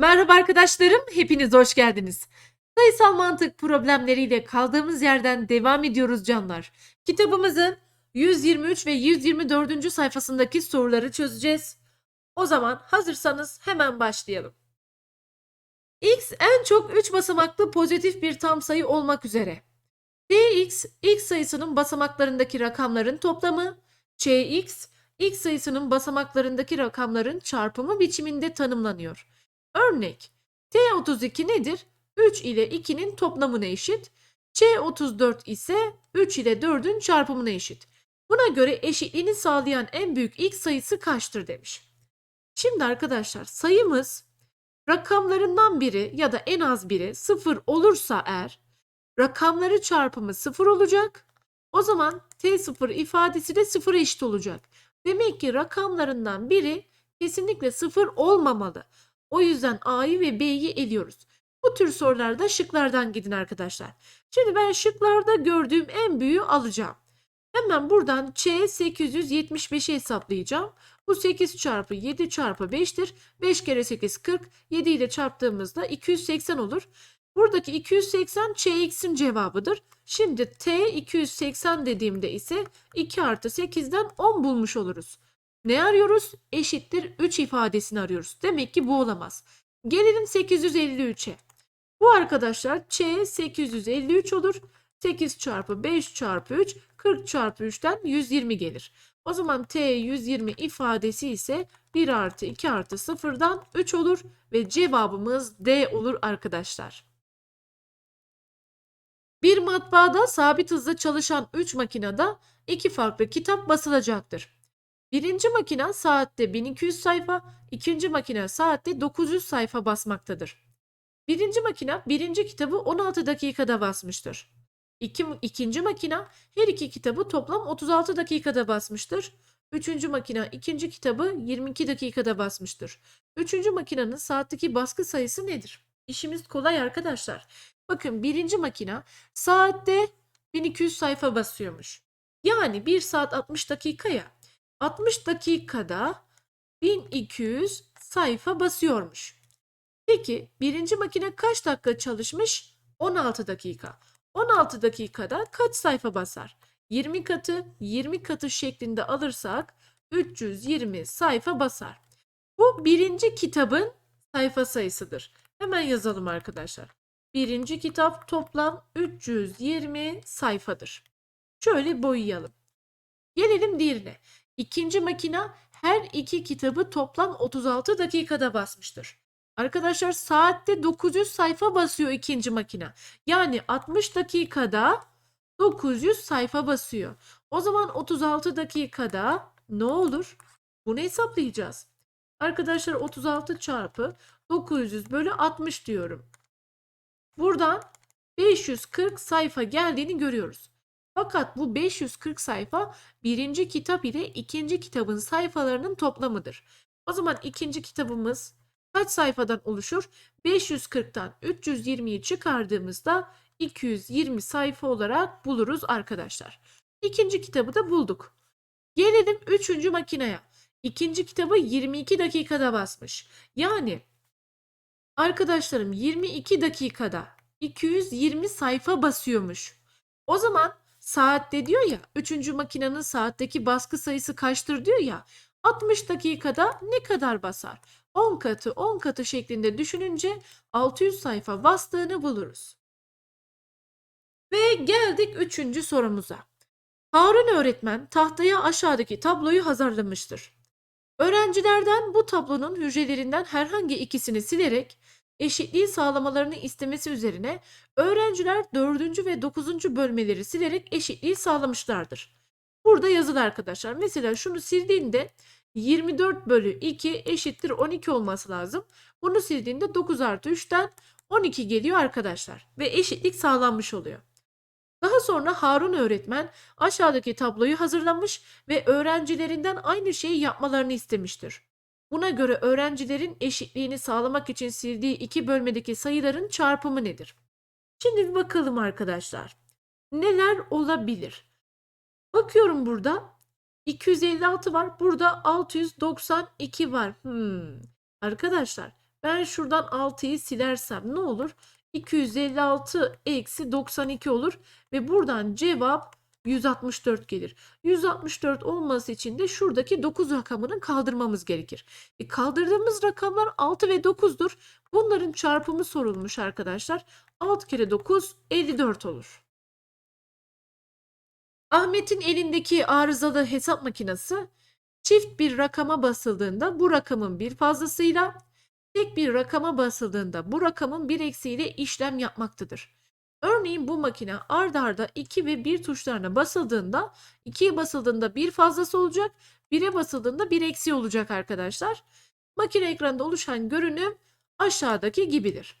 Merhaba arkadaşlarım, hepiniz hoş geldiniz. Sayısal mantık problemleriyle kaldığımız yerden devam ediyoruz canlar. Kitabımızın 123 ve 124. sayfasındaki soruları çözeceğiz. O zaman hazırsanız hemen başlayalım. x en çok 3 basamaklı pozitif bir tam sayı olmak üzere. dx, x sayısının basamaklarındaki rakamların toplamı, cx, x sayısının basamaklarındaki rakamların çarpımı biçiminde tanımlanıyor. Örnek T32 nedir? 3 ile 2'nin toplamına eşit. C34 ise 3 ile 4'ün çarpımına eşit. Buna göre eşitliğini sağlayan en büyük x sayısı kaçtır demiş. Şimdi arkadaşlar sayımız rakamlarından biri ya da en az biri 0 olursa eğer rakamları çarpımı 0 olacak. O zaman T0 ifadesi de 0'a eşit olacak. Demek ki rakamlarından biri kesinlikle 0 olmamalı. O yüzden A'yı ve B'yi eliyoruz. Bu tür sorularda şıklardan gidin arkadaşlar. Şimdi ben şıklarda gördüğüm en büyüğü alacağım. Hemen buradan C 875'i hesaplayacağım. Bu 8 çarpı 7 çarpı 5'tir. 5 kere 8 40. 7 ile çarptığımızda 280 olur. Buradaki 280 CX'in cevabıdır. Şimdi T 280 dediğimde ise 2 artı 8'den 10 bulmuş oluruz. Ne arıyoruz? Eşittir 3 ifadesini arıyoruz. Demek ki bu olamaz. Gelelim 853'e. Bu arkadaşlar C 853 olur. 8 çarpı 5 çarpı 3 40 çarpı 3'ten 120 gelir. O zaman T 120 ifadesi ise 1 artı 2 artı 0'dan 3 olur ve cevabımız D olur arkadaşlar. Bir matbaada sabit hızla çalışan 3 makinede iki farklı kitap basılacaktır. Birinci makine saatte 1200 sayfa, ikinci makine saatte 900 sayfa basmaktadır. Birinci makine birinci kitabı 16 dakikada basmıştır. İki, ikinci makine her iki kitabı toplam 36 dakikada basmıştır. Üçüncü makine ikinci kitabı 22 dakikada basmıştır. Üçüncü makinenin saatteki baskı sayısı nedir? İşimiz kolay arkadaşlar. Bakın birinci makine saatte 1200 sayfa basıyormuş. Yani 1 saat 60 dakikaya 60 dakikada 1200 sayfa basıyormuş. Peki birinci makine kaç dakika çalışmış? 16 dakika. 16 dakikada kaç sayfa basar? 20 katı 20 katı şeklinde alırsak 320 sayfa basar. Bu birinci kitabın sayfa sayısıdır. Hemen yazalım arkadaşlar. Birinci kitap toplam 320 sayfadır. Şöyle boyayalım. Gelelim diğerine. İkinci makina her iki kitabı toplam 36 dakikada basmıştır. Arkadaşlar saatte 900 sayfa basıyor ikinci makina. Yani 60 dakikada 900 sayfa basıyor. O zaman 36 dakikada ne olur? Bunu hesaplayacağız. Arkadaşlar 36 çarpı 900 bölü 60 diyorum. Buradan 540 sayfa geldiğini görüyoruz. Fakat bu 540 sayfa birinci kitap ile ikinci kitabın sayfalarının toplamıdır. O zaman ikinci kitabımız kaç sayfadan oluşur? 540'tan 320'yi çıkardığımızda 220 sayfa olarak buluruz arkadaşlar. İkinci kitabı da bulduk. Gelelim üçüncü makineye. İkinci kitabı 22 dakikada basmış. Yani arkadaşlarım 22 dakikada 220 sayfa basıyormuş. O zaman saatte diyor ya 3. makinenin saatteki baskı sayısı kaçtır diyor ya 60 dakikada ne kadar basar? 10 katı 10 katı şeklinde düşününce 600 sayfa bastığını buluruz. Ve geldik 3. sorumuza. Harun öğretmen tahtaya aşağıdaki tabloyu hazırlamıştır. Öğrencilerden bu tablonun hücrelerinden herhangi ikisini silerek eşitliği sağlamalarını istemesi üzerine öğrenciler 4. ve 9. bölmeleri silerek eşitliği sağlamışlardır. Burada yazılı arkadaşlar. Mesela şunu sildiğinde 24 bölü 2 eşittir 12 olması lazım. Bunu sildiğinde 9 artı 3'ten 12 geliyor arkadaşlar. Ve eşitlik sağlanmış oluyor. Daha sonra Harun öğretmen aşağıdaki tabloyu hazırlamış ve öğrencilerinden aynı şeyi yapmalarını istemiştir. Buna göre öğrencilerin eşitliğini sağlamak için sildiği iki bölmedeki sayıların çarpımı nedir? Şimdi bir bakalım arkadaşlar. Neler olabilir? Bakıyorum burada 256 var. Burada 692 var. Hmm. Arkadaşlar Ben şuradan 6'yı silersem ne olur? 256 eksi 92 olur ve buradan cevap 164 gelir. 164 olması için de şuradaki 9 rakamını kaldırmamız gerekir. E kaldırdığımız rakamlar 6 ve 9'dur. Bunların çarpımı sorulmuş arkadaşlar. 6 kere 9 54 olur. Ahmet'in elindeki arızalı hesap makinesi çift bir rakama basıldığında bu rakamın bir fazlasıyla tek bir rakama basıldığında bu rakamın bir eksiğiyle işlem yapmaktadır. Örneğin bu makine ard arda 2 ve 1 tuşlarına basıldığında 2'ye basıldığında bir fazlası olacak, 1'e basıldığında bir eksiği olacak arkadaşlar. Makine ekranında oluşan görünüm aşağıdaki gibidir.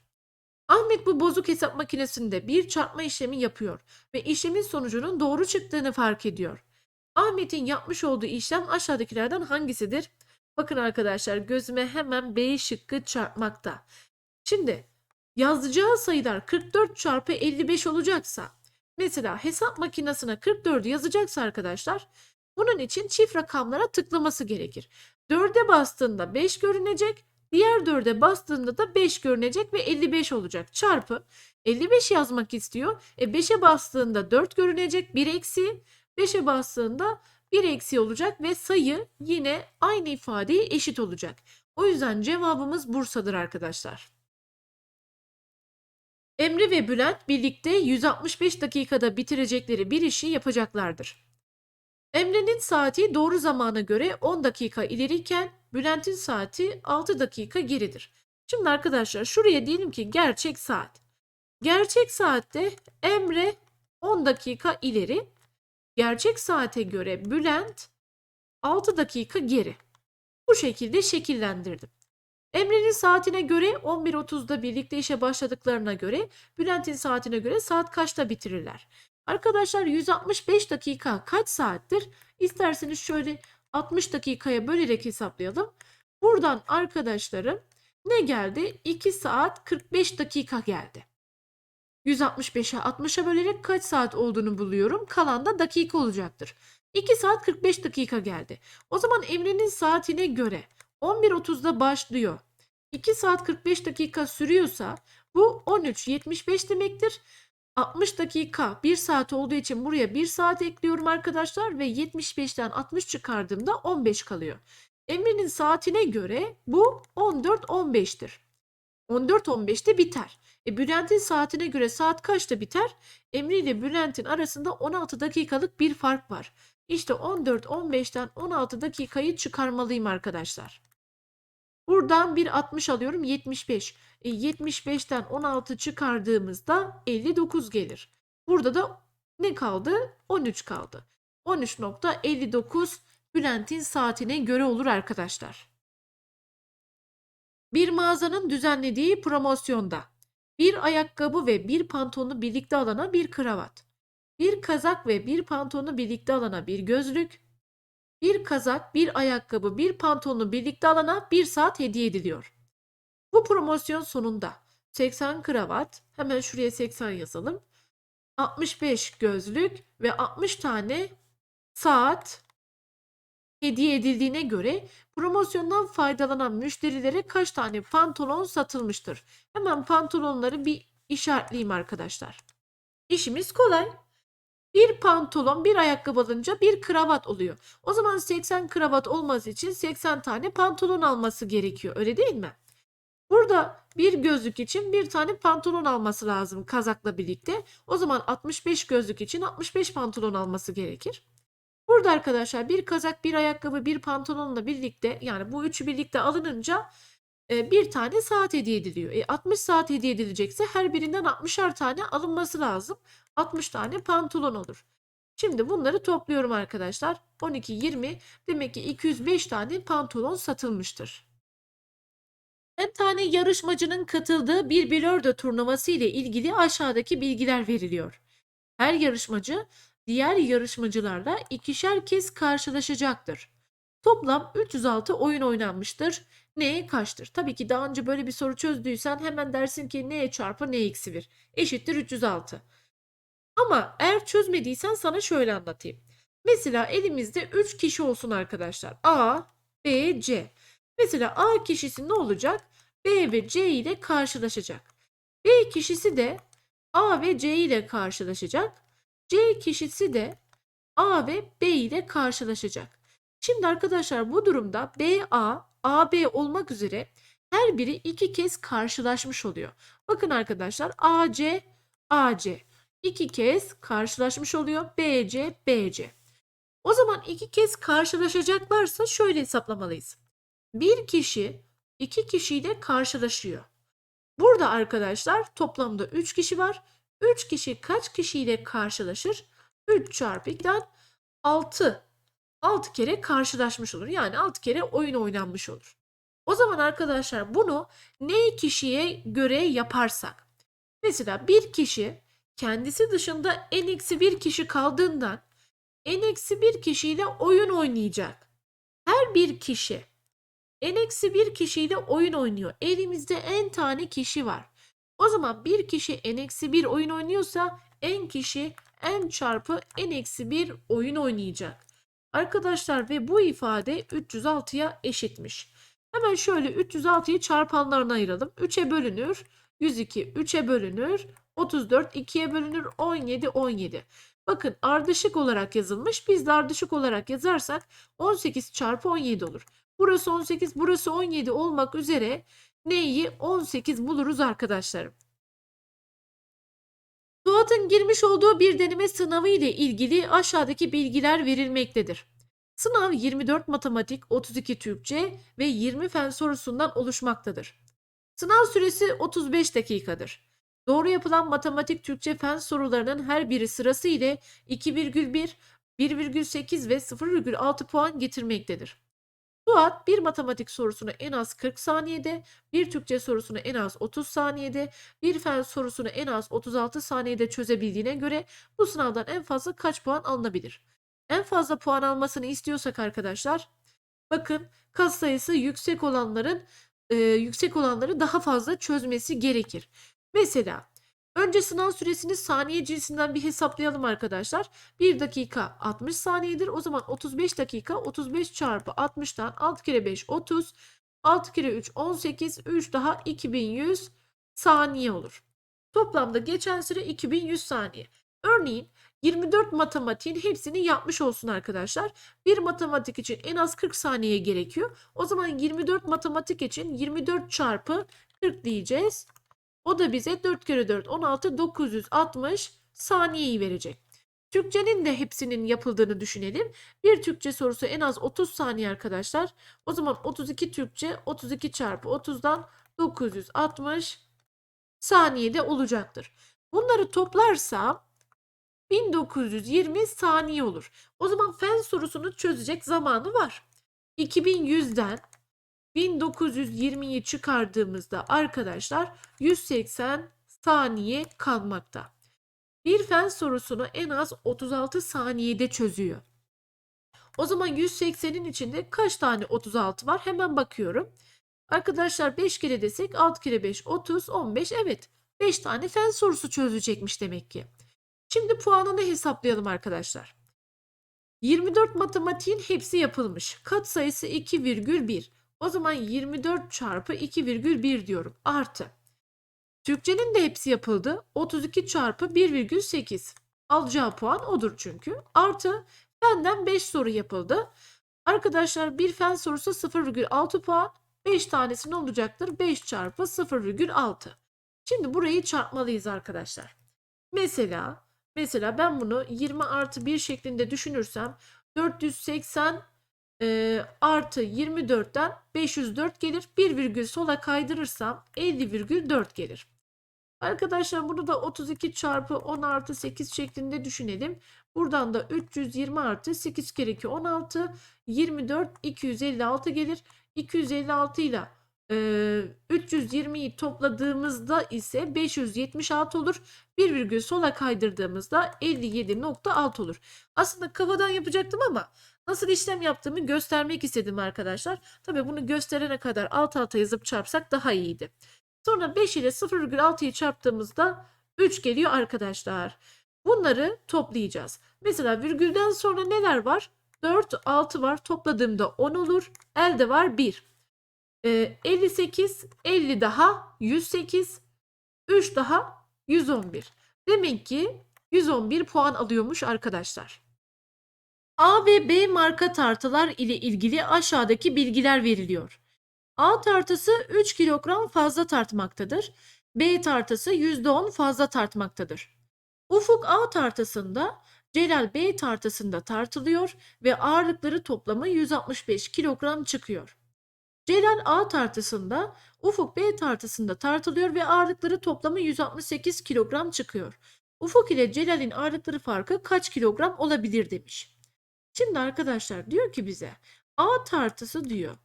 Ahmet bu bozuk hesap makinesinde bir çarpma işlemi yapıyor ve işlemin sonucunun doğru çıktığını fark ediyor. Ahmet'in yapmış olduğu işlem aşağıdakilerden hangisidir? Bakın arkadaşlar gözüme hemen B şıkkı çarpmakta. Şimdi yazacağı sayılar 44 çarpı 55 olacaksa mesela hesap makinesine 44'ü yazacaksa arkadaşlar bunun için çift rakamlara tıklaması gerekir. 4'e bastığında 5 görünecek, diğer 4'e bastığında da 5 görünecek ve 55 olacak. Çarpı 55 yazmak istiyor. E 5'e bastığında 4 görünecek, 1 eksi. 5'e bastığında 1 eksi olacak ve sayı yine aynı ifadeye eşit olacak. O yüzden cevabımız Bursa'dır arkadaşlar. Emre ve Bülent birlikte 165 dakikada bitirecekleri bir işi yapacaklardır. Emre'nin saati doğru zamana göre 10 dakika ileriyken Bülent'in saati 6 dakika geridir. Şimdi arkadaşlar şuraya diyelim ki gerçek saat. Gerçek saatte Emre 10 dakika ileri, gerçek saate göre Bülent 6 dakika geri. Bu şekilde şekillendirdim. Emre'nin saatine göre 11.30'da birlikte işe başladıklarına göre Bülent'in saatine göre saat kaçta bitirirler? Arkadaşlar 165 dakika kaç saattir? İsterseniz şöyle 60 dakikaya bölerek hesaplayalım. Buradan arkadaşlarım ne geldi? 2 saat 45 dakika geldi. 165'e 60'a bölerek kaç saat olduğunu buluyorum. Kalan da dakika olacaktır. 2 saat 45 dakika geldi. O zaman Emre'nin saatine göre 11.30'da başlıyor. 2 saat 45 dakika sürüyorsa bu 13.75 demektir. 60 dakika 1 saat olduğu için buraya 1 saat ekliyorum arkadaşlar ve 75'ten 60 çıkardığımda 15 kalıyor. Emre'nin saatine göre bu 14-15'tir. 14-15'te biter. E Bülent'in saatine göre saat kaçta biter? Emre ile Bülent'in arasında 16 dakikalık bir fark var. İşte 14-15'ten 16 dakikayı çıkarmalıyım arkadaşlar. Buradan bir 60 alıyorum 75. E 75'ten 16 çıkardığımızda 59 gelir. Burada da ne kaldı? 13 kaldı. 13.59 Bülent'in saatine göre olur arkadaşlar. Bir mağazanın düzenlediği promosyonda bir ayakkabı ve bir pantolonu birlikte alana bir kravat, bir kazak ve bir pantolonu birlikte alana bir gözlük, bir kazak, bir ayakkabı, bir pantolonu birlikte alana bir saat hediye ediliyor. Bu promosyon sonunda 80 kravat, hemen şuraya 80 yazalım. 65 gözlük ve 60 tane saat hediye edildiğine göre promosyondan faydalanan müşterilere kaç tane pantolon satılmıştır? Hemen pantolonları bir işaretleyeyim arkadaşlar. İşimiz kolay. Bir pantolon, bir ayakkabı alınca bir kravat oluyor. O zaman 80 kravat olması için 80 tane pantolon alması gerekiyor. Öyle değil mi? Burada bir gözlük için bir tane pantolon alması lazım kazakla birlikte. O zaman 65 gözlük için 65 pantolon alması gerekir. Burada arkadaşlar bir kazak, bir ayakkabı, bir pantolonla birlikte yani bu üçü birlikte alınınca bir tane saat hediye ediliyor. E, 60 saat hediye edilecekse her birinden 60'ar tane alınması lazım. 60 tane pantolon olur. Şimdi bunları topluyorum arkadaşlar. 12, 20 demek ki 205 tane pantolon satılmıştır. En tane yarışmacının katıldığı bir bilardo turnuvası ile ilgili aşağıdaki bilgiler veriliyor. Her yarışmacı diğer yarışmacılarla ikişer kez karşılaşacaktır. Toplam 306 oyun oynanmıştır. Neye kaçtır? Tabii ki daha önce böyle bir soru çözdüysen hemen dersin ki neye çarpı ne eksi 1 eşittir 306. Ama eğer çözmediysen sana şöyle anlatayım. Mesela elimizde 3 kişi olsun arkadaşlar. A, B, C. Mesela A kişisi ne olacak? B ve C ile karşılaşacak. B kişisi de A ve C ile karşılaşacak. C kişisi de A ve B ile karşılaşacak. Şimdi arkadaşlar bu durumda BA, AB olmak üzere her biri iki kez karşılaşmış oluyor. Bakın arkadaşlar AC, AC iki kez karşılaşmış oluyor. BC, BC. O zaman iki kez karşılaşacaklarsa şöyle hesaplamalıyız. Bir kişi iki kişiyle karşılaşıyor. Burada arkadaşlar toplamda 3 kişi var. 3 kişi kaç kişiyle karşılaşır? 3 çarpı 2'den 6. 6 kere karşılaşmış olur. Yani 6 kere oyun oynanmış olur. O zaman arkadaşlar bunu ne kişiye göre yaparsak. Mesela bir kişi kendisi dışında en eksi bir kişi kaldığından en eksi bir kişiyle oyun oynayacak. Her bir kişi en eksi bir kişiyle oyun oynuyor. Elimizde en tane kişi var. O zaman bir kişi en eksi bir oyun oynuyorsa en kişi en çarpı en eksi bir oyun oynayacak. Arkadaşlar ve bu ifade 306'ya eşitmiş. Hemen şöyle 306'yı çarpanlarına ayıralım. 3'e bölünür. 102 3'e bölünür. 34 2'ye bölünür. 17 17. Bakın ardışık olarak yazılmış. Biz de ardışık olarak yazarsak 18 çarpı 17 olur. Burası 18, burası 17 olmak üzere neyi 18 buluruz arkadaşlarım. Suat'ın girmiş olduğu bir deneme sınavı ile ilgili aşağıdaki bilgiler verilmektedir. Sınav 24 matematik, 32 Türkçe ve 20 fen sorusundan oluşmaktadır. Sınav süresi 35 dakikadır. Doğru yapılan matematik, Türkçe, fen sorularının her biri sırası ile 2,1, 1,8 ve 0,6 puan getirmektedir. Suat bir matematik sorusunu en az 40 saniyede, bir Türkçe sorusunu en az 30 saniyede, bir fen sorusunu en az 36 saniyede çözebildiğine göre bu sınavdan en fazla kaç puan alınabilir? En fazla puan almasını istiyorsak arkadaşlar bakın kat sayısı yüksek olanların e, yüksek olanları daha fazla çözmesi gerekir. Mesela önce sınav süresini saniye cinsinden bir hesaplayalım arkadaşlar. 1 dakika 60 saniyedir. O zaman 35 dakika 35 çarpı 60'tan 6 kere 5 30. 6 kere 3 18. 3 daha 2100 saniye olur. Toplamda geçen süre 2100 saniye. Örneğin 24 matematiğin hepsini yapmış olsun arkadaşlar. Bir matematik için en az 40 saniye gerekiyor. O zaman 24 matematik için 24 çarpı 40 diyeceğiz. O da bize 4 kere 4 16 960 saniyeyi verecek. Türkçenin de hepsinin yapıldığını düşünelim. Bir Türkçe sorusu en az 30 saniye arkadaşlar. O zaman 32 Türkçe 32 çarpı 30'dan 960 saniyede olacaktır. Bunları toplarsam 1920 saniye olur. O zaman fen sorusunu çözecek zamanı var. 2100'den 1920'yi çıkardığımızda arkadaşlar 180 saniye kalmakta. Bir fen sorusunu en az 36 saniyede çözüyor. O zaman 180'in içinde kaç tane 36 var? Hemen bakıyorum. Arkadaşlar 5 kere desek 6 kere 5 30 15 evet 5 tane fen sorusu çözecekmiş demek ki. Şimdi puanını hesaplayalım arkadaşlar. 24 matematiğin hepsi yapılmış. Kat sayısı 2,1. O zaman 24 çarpı 2,1 diyorum. Artı. Türkçenin de hepsi yapıldı. 32 çarpı 1,8. Alacağı puan odur çünkü. Artı fenden 5 soru yapıldı. Arkadaşlar bir fen sorusu 0,6 puan. 5 tanesi ne olacaktır? 5 çarpı 0,6. Şimdi burayı çarpmalıyız arkadaşlar. Mesela mesela ben bunu 20 artı 1 şeklinde düşünürsem 480 e, artı 24'ten 504 gelir. Bir virgül sola kaydırırsam 50,4 gelir. Arkadaşlar bunu da 32 çarpı 10 artı 8 şeklinde düşünelim. Buradan da 320 artı 8 kere 2 16 24 256 gelir. 256 ile e, 320'yi topladığımızda ise 576 olur. Bir virgül sola kaydırdığımızda 57.6 olur. Aslında kafadan yapacaktım ama nasıl işlem yaptığımı göstermek istedim arkadaşlar. Tabii bunu gösterene kadar alt alta yazıp çarpsak daha iyiydi. Sonra 5 ile 0,6'yı çarptığımızda 3 geliyor arkadaşlar. Bunları toplayacağız. Mesela virgülden sonra neler var? 4, 6 var. Topladığımda 10 olur. Elde var 1. Ee, 58, 50 daha 108, 3 daha 111. Demek ki 111 puan alıyormuş arkadaşlar. A ve B marka tartılar ile ilgili aşağıdaki bilgiler veriliyor. A tartısı 3 kilogram fazla tartmaktadır. B tartısı %10 fazla tartmaktadır. Ufuk A tartısında, Celal B tartısında tartılıyor ve ağırlıkları toplamı 165 kilogram çıkıyor. Celal A tartısında, Ufuk B tartısında tartılıyor ve ağırlıkları toplamı 168 kilogram çıkıyor. Ufuk ile Celal'in ağırlıkları farkı kaç kilogram olabilir demiş. Şimdi arkadaşlar diyor ki bize A tartısı diyor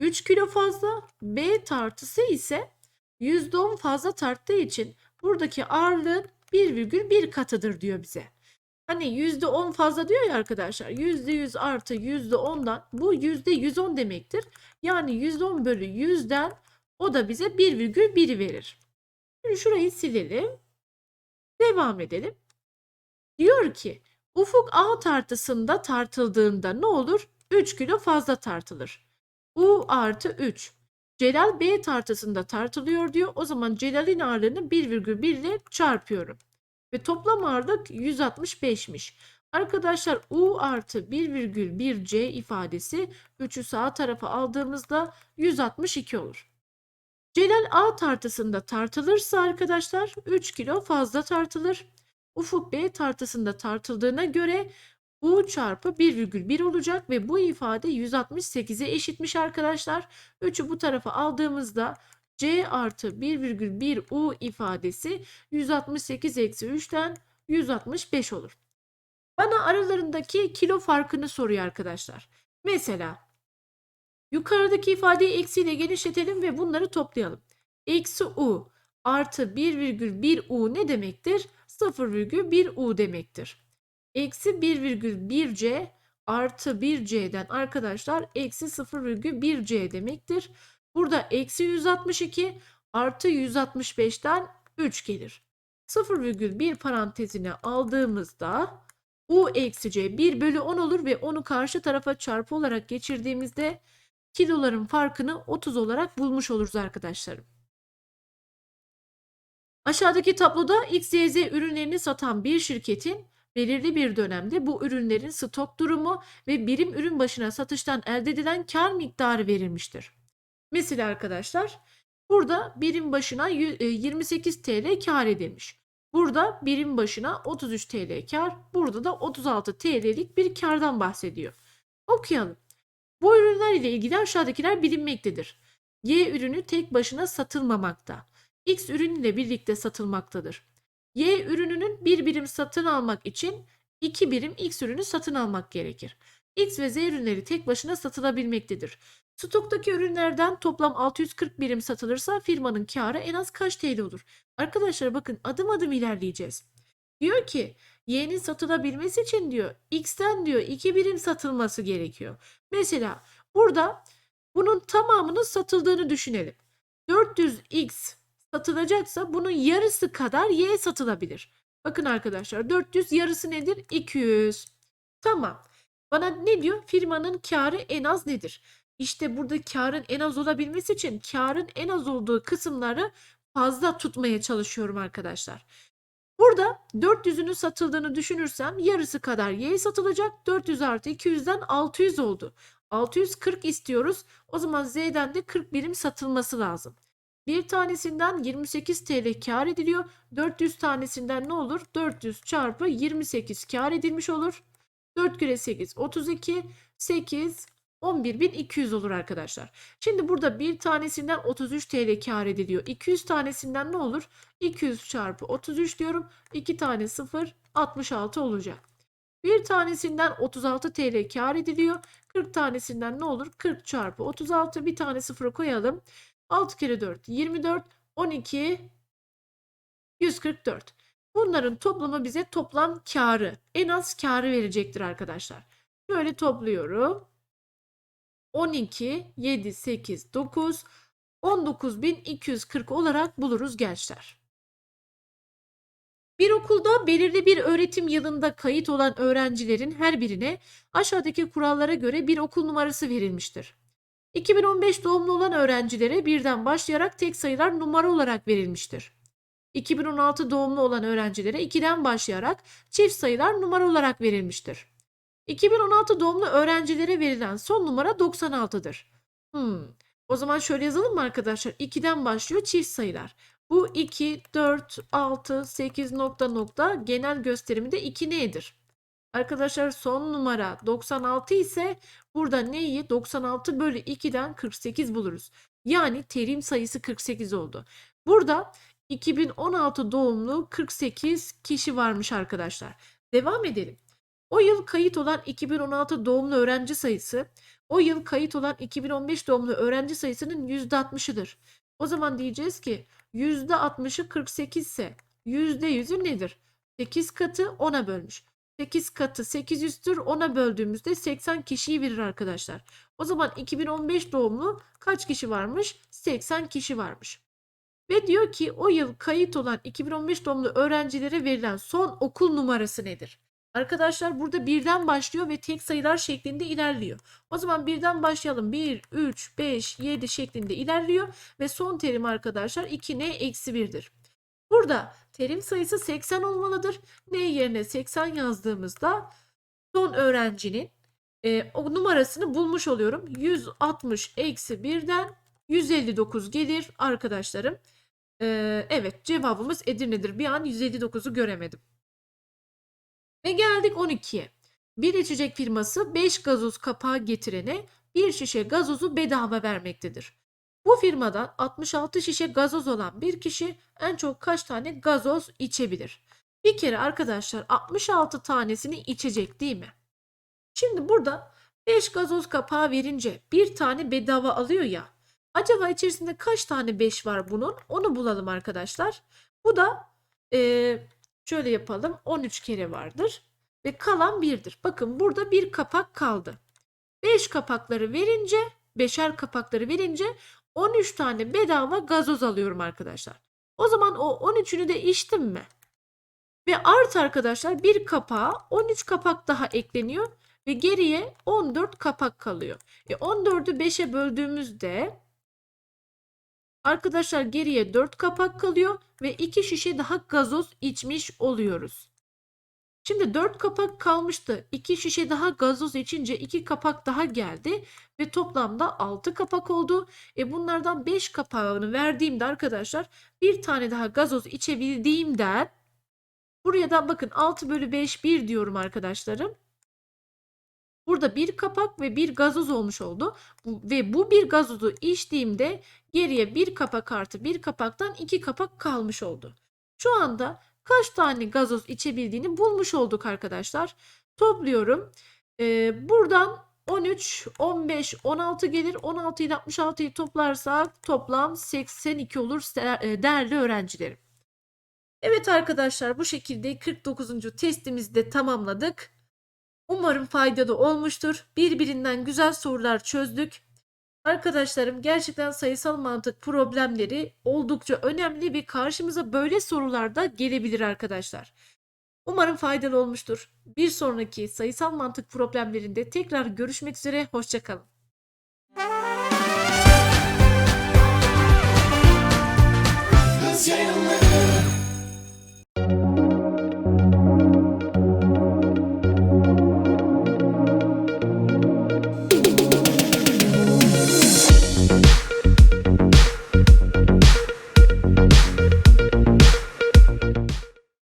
3 kilo fazla, B tartısı ise %10 fazla tarttığı için buradaki ağırlığın 1,1 katıdır diyor bize. Hani %10 fazla diyor ya arkadaşlar. %100 artı %10'dan bu %110 demektir. Yani %10 bölü 100'den o da bize 1,1'i verir. Şimdi şurayı silelim. Devam edelim. Diyor ki ufuk A tartısında tartıldığında ne olur? 3 kilo fazla tartılır. U artı 3. Celal B tartısında tartılıyor diyor. O zaman Celal'in ağırlığını 1,1 ile çarpıyorum. Ve toplam ağırlık 165'miş. Arkadaşlar U artı 1,1C ifadesi 3'ü sağ tarafa aldığımızda 162 olur. Celal A tartısında tartılırsa arkadaşlar 3 kilo fazla tartılır. Ufuk B tartısında tartıldığına göre U çarpı 1,1 olacak ve bu ifade 168'e eşitmiş arkadaşlar. 3'ü bu tarafa aldığımızda C artı 1,1 U ifadesi 168 eksi 3'ten 165 olur. Bana aralarındaki kilo farkını soruyor arkadaşlar. Mesela yukarıdaki ifadeyi eksiyle genişletelim ve bunları toplayalım. Eksi U artı 1,1 U ne demektir? 0,1 U demektir. Eksi 1,1C artı 1C'den arkadaşlar eksi 0,1C demektir. Burada eksi 162 artı 165'ten 3 gelir. 0,1 parantezine aldığımızda U eksi C 1 bölü 10 olur ve onu karşı tarafa çarpı olarak geçirdiğimizde kiloların farkını 30 olarak bulmuş oluruz arkadaşlarım. Aşağıdaki tabloda XYZ ürünlerini satan bir şirketin belirli bir dönemde bu ürünlerin stok durumu ve birim ürün başına satıştan elde edilen kar miktarı verilmiştir. Mesela arkadaşlar burada birim başına 28 TL kar edilmiş. Burada birim başına 33 TL kar, burada da 36 TL'lik bir kardan bahsediyor. Okuyalım. Bu ürünler ile ilgili aşağıdakiler bilinmektedir. Y ürünü tek başına satılmamakta. X ürün ile birlikte satılmaktadır. Y ürününün bir birim satın almak için iki birim X ürünü satın almak gerekir. X ve Z ürünleri tek başına satılabilmektedir. Stoktaki ürünlerden toplam 640 birim satılırsa firmanın karı en az kaç TL olur? Arkadaşlar bakın adım adım ilerleyeceğiz. Diyor ki Y'nin satılabilmesi için diyor X'ten diyor 2 birim satılması gerekiyor. Mesela burada bunun tamamının satıldığını düşünelim. 400X satılacaksa bunun yarısı kadar Y satılabilir. Bakın arkadaşlar 400 yarısı nedir? 200. Tamam. Bana ne diyor? Firmanın karı en az nedir? İşte burada karın en az olabilmesi için karın en az olduğu kısımları fazla tutmaya çalışıyorum arkadaşlar. Burada 400'ünün satıldığını düşünürsem yarısı kadar Y satılacak. 400 artı 200'den 600 oldu. 640 istiyoruz. O zaman Z'den de 40 birim satılması lazım. Bir tanesinden 28 TL kar ediliyor. 400 tanesinden ne olur? 400 çarpı 28 kar edilmiş olur. 4 kere 8 32 8 11.200 olur arkadaşlar. Şimdi burada bir tanesinden 33 TL kar ediliyor. 200 tanesinden ne olur? 200 çarpı 33 diyorum. 2 tane 0 66 olacak. Bir tanesinden 36 TL kar ediliyor. 40 tanesinden ne olur? 40 çarpı 36 bir tane 0 koyalım. 6 kere 4 24 12 144. Bunların toplamı bize toplam karı en az karı verecektir arkadaşlar. Şöyle topluyorum. 12, 7, 8, 9, 19.240 olarak buluruz gençler. Bir okulda belirli bir öğretim yılında kayıt olan öğrencilerin her birine aşağıdaki kurallara göre bir okul numarası verilmiştir. 2015 doğumlu olan öğrencilere birden başlayarak tek sayılar numara olarak verilmiştir. 2016 doğumlu olan öğrencilere 2'den başlayarak çift sayılar numara olarak verilmiştir. 2016 doğumlu öğrencilere verilen son numara 96'dır. Hmm. O zaman şöyle yazalım mı arkadaşlar? 2'den başlıyor çift sayılar. Bu 2, 4, 6, 8 nokta nokta genel gösterimi de 2 nedir? Arkadaşlar son numara 96 ise burada neyi? 96 bölü 2'den 48 buluruz. Yani terim sayısı 48 oldu. Burada 2016 doğumlu 48 kişi varmış arkadaşlar. Devam edelim. O yıl kayıt olan 2016 doğumlu öğrenci sayısı o yıl kayıt olan 2015 doğumlu öğrenci sayısının %60'ıdır. O zaman diyeceğiz ki %60'ı 48 ise %100'ü nedir? 8 katı 10'a bölmüş. 8 katı 800'tür 10'a böldüğümüzde 80 kişiyi verir arkadaşlar. O zaman 2015 doğumlu kaç kişi varmış? 80 kişi varmış. Ve diyor ki o yıl kayıt olan 2015 doğumlu öğrencilere verilen son okul numarası nedir? Arkadaşlar burada birden başlıyor ve tek sayılar şeklinde ilerliyor. O zaman birden başlayalım. 1, 3, 5, 7 şeklinde ilerliyor ve son terim arkadaşlar 2n eksi 1'dir. Burada terim sayısı 80 olmalıdır. N yerine 80 yazdığımızda son öğrencinin e, o numarasını bulmuş oluyorum. 160 eksi 1'den 159 gelir arkadaşlarım. E, evet cevabımız Edirne'dir. Bir an 159'u göremedim. Ve geldik 12'ye. Bir içecek firması 5 gazoz kapağı getirene bir şişe gazozu bedava vermektedir. Bu firmadan 66 şişe gazoz olan bir kişi en çok kaç tane gazoz içebilir? Bir kere arkadaşlar 66 tanesini içecek değil mi? Şimdi burada 5 gazoz kapağı verince bir tane bedava alıyor ya. Acaba içerisinde kaç tane 5 var bunun? Onu bulalım arkadaşlar. Bu da eee, şöyle yapalım. 13 kere vardır. Ve kalan 1'dir. Bakın burada bir kapak kaldı. 5 kapakları verince, beşer kapakları verince 13 tane bedava gazoz alıyorum arkadaşlar. O zaman o 13'ünü de içtim mi? Ve artı arkadaşlar bir kapağa 13 kapak daha ekleniyor ve geriye 14 kapak kalıyor. E 14'ü 5'e böldüğümüzde arkadaşlar geriye 4 kapak kalıyor ve 2 şişe daha gazoz içmiş oluyoruz. Şimdi 4 kapak kalmıştı. 2 şişe daha gazoz içince 2 kapak daha geldi ve toplamda 6 kapak oldu. E bunlardan 5 kapağını verdiğimde arkadaşlar bir tane daha gazoz içebildiğimden buraya da bakın 6 bölü 5 1 diyorum arkadaşlarım. Burada bir kapak ve bir gazoz olmuş oldu. Ve bu bir gazozu içtiğimde geriye bir kapak artı bir kapaktan iki kapak kalmış oldu. Şu anda kaç tane gazoz içebildiğini bulmuş olduk arkadaşlar. Topluyorum. Ee, buradan 13, 15, 16 gelir. 16 ile 66'yı toplarsak toplam 82 olur e, değerli öğrencilerim. Evet arkadaşlar bu şekilde 49. testimizi de tamamladık. Umarım faydalı olmuştur. Birbirinden güzel sorular çözdük. Arkadaşlarım gerçekten sayısal mantık problemleri oldukça önemli ve karşımıza böyle sorular da gelebilir arkadaşlar. Umarım faydalı olmuştur. Bir sonraki sayısal mantık problemlerinde tekrar görüşmek üzere. Hoşçakalın. Hız